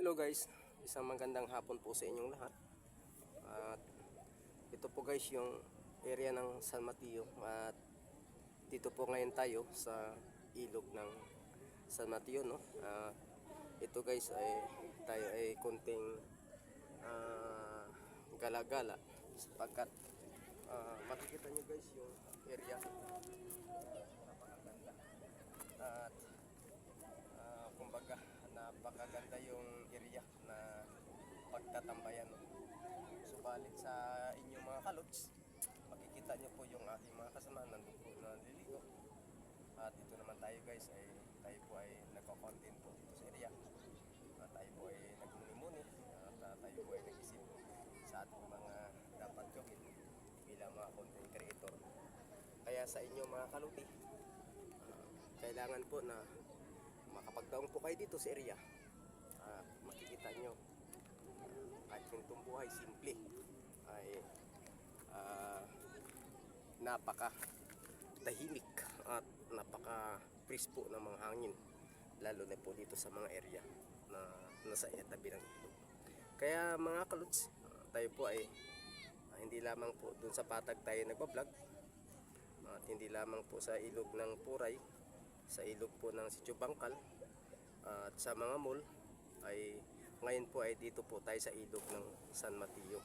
Hello guys, isang magandang hapon po sa inyong lahat. At ito po guys yung area ng San Mateo at dito po ngayon tayo sa ilog ng San Mateo no. At ito guys ay tayo ay konting ah, gala-gala sapagkat ah, makikita nyo guys yung area at Ah, kumbaga napakaganda yung area na pagtatambayan no? subalit sa inyong mga kalots makikita nyo po yung ating mga kasama nandun po na liligo at dito naman tayo guys ay tayo po ay nagko-content po dito sa area. At tayo po ay nagmuni-muni at ah, tayo po ay nag-isip sa ating mga dapat gawin bilang mga content creator. Kaya sa inyo mga kaluti ah, kailangan po na makapagdaong po kayo dito sa area. Ah, makikita nyo ah, kahit kwentong buhay simple. Ay ah, napaka tahimik at napaka fresh po ng mga hangin lalo na po dito sa mga area na nasa tabi ng ilog kaya mga kaluts ah, tayo po ay ah, hindi lamang po dun sa patag tayo nagbablog at hindi lamang po sa ilog ng Puray sa ilog po ng Sitio Bangkal at sa mga mall ay ngayon po ay dito po tayo sa ilog ng San Mateo.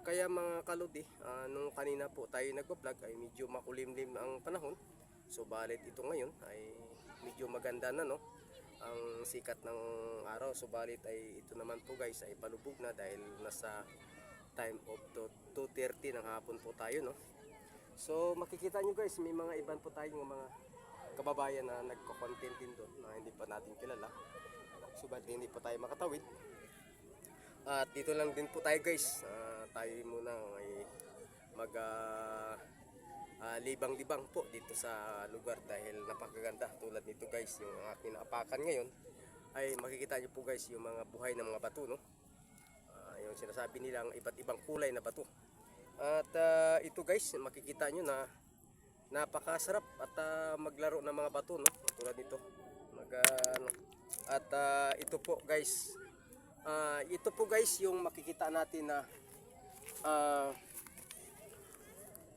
Kaya mga kaludi, ah, nung kanina po tayo nagpa-vlog ay medyo makulimlim ang panahon. Subalit ito ngayon ay medyo maganda na no. Ang sikat ng araw. Subalit ay ito naman po guys ay palubog na dahil nasa time of to- 2.30 ng hapon po tayo no. So makikita nyo guys, may mga iban po tayong mga kababayan na nagko-content din doon na hindi pa natin kilala. Subalit hindi pa tayo makatawid. At dito lang din po tayo guys. Ah, tayo muna ay mag ah, ah, libang-libang po dito sa lugar dahil napakaganda. Tulad nito guys yung aking naapakan ngayon. Ay makikita niyo po guys yung mga buhay ng mga bato no? Ah, yung sinasabi nilang iba't ibang kulay na bato. At ah, ito guys makikita nyo na napakasarap at ah, maglaro ng mga bato no? Tulad nito Mag, ano. at ah, ito po guys. Ah, ito po guys yung makikita natin na ah,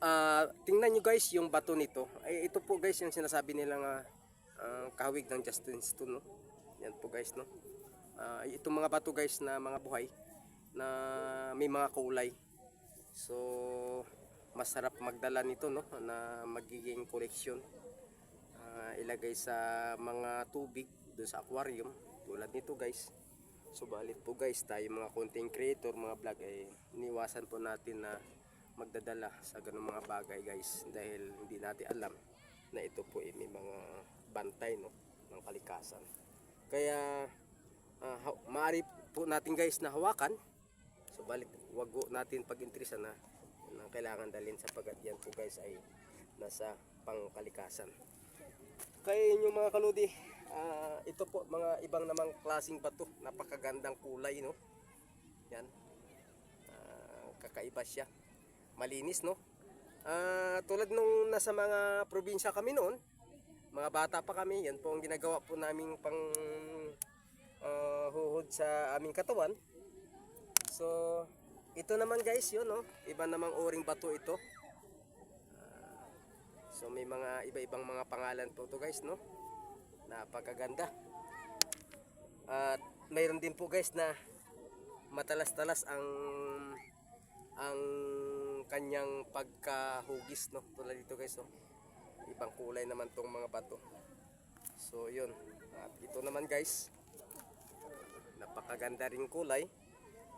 ah, tingnan nyo guys yung bato nito. Ay ito po guys yung sinasabi nilang ah, ah, kahawig ng Justin Stone no? Yan po guys no? Ah, itong mga bato guys na mga buhay na may mga kulay. So masarap magdala nito no? Na magiging collection ilagay sa mga tubig doon sa aquarium. Tulad nito guys. Subalit po guys tayo mga content creator mga vlog ay iniwasan po natin na magdadala sa ganung mga bagay guys. Dahil hindi natin alam na ito po ay may mga bantay no ng kalikasan. Kaya ah, ha- maaari po natin guys na hawakan. Subalit wag ho natin pag-interesa na na kailangan dalhin sapagat yan po guys ay nasa pangkalikasan kaya inyo mga kaludi ah, ito po mga ibang namang klasing bato. Napakagandang kulay no? Yan. Ah, kakaiba siya. Malinis no? Ah, tulad nung nasa mga probinsya kami noon mga bata pa kami yan po ang ginagawa po naming pang ah, huhod sa aming katawan. So ito naman guys yun no? Iba namang oring bato ito so may mga iba-ibang mga pangalan po to guys no? Napakaganda. At mayroon din po guys na matalas-talas ang ang kanyang pagkahugis no? Tulad dito guys no ibang kulay naman tong mga bato. So yun. At ito naman guys. Napakaganda rin kulay.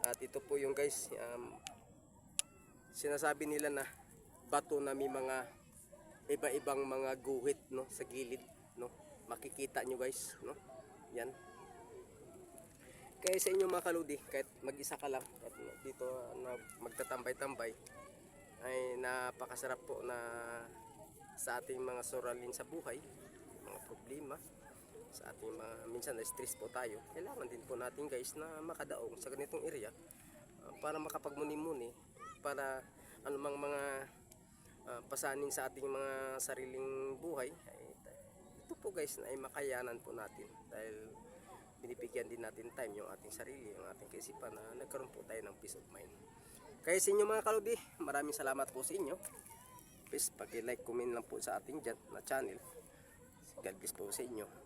At ito po yung guys um, sinasabi nila na bato na may mga iba-ibang mga guhit no sa gilid no. Makikita nyo guys no. Yan. Kaya sa inyo mga kaludi kahit mag-isa ka lang kahit dito na magtatambay-tambay ay napakasarap po na sa ating mga suralin sa buhay mga problema sa ating mga minsan na stress po tayo. Kailangan din po natin guys na makadaong sa ganitong area uh, para makapagmuni-muni para anumang mga ah, pasanin sa ating mga sariling buhay ay ito po guys na ay makayanan po natin dahil binibigyan din natin time yung ating sarili, yung ating kaisipan na nagkaroon po tayo ng peace of mind. Kaya sa inyo mga kaludi, maraming salamat po sa inyo. Please, pag-like, comment lang po sa ating dyan na channel. God bless po sa inyo.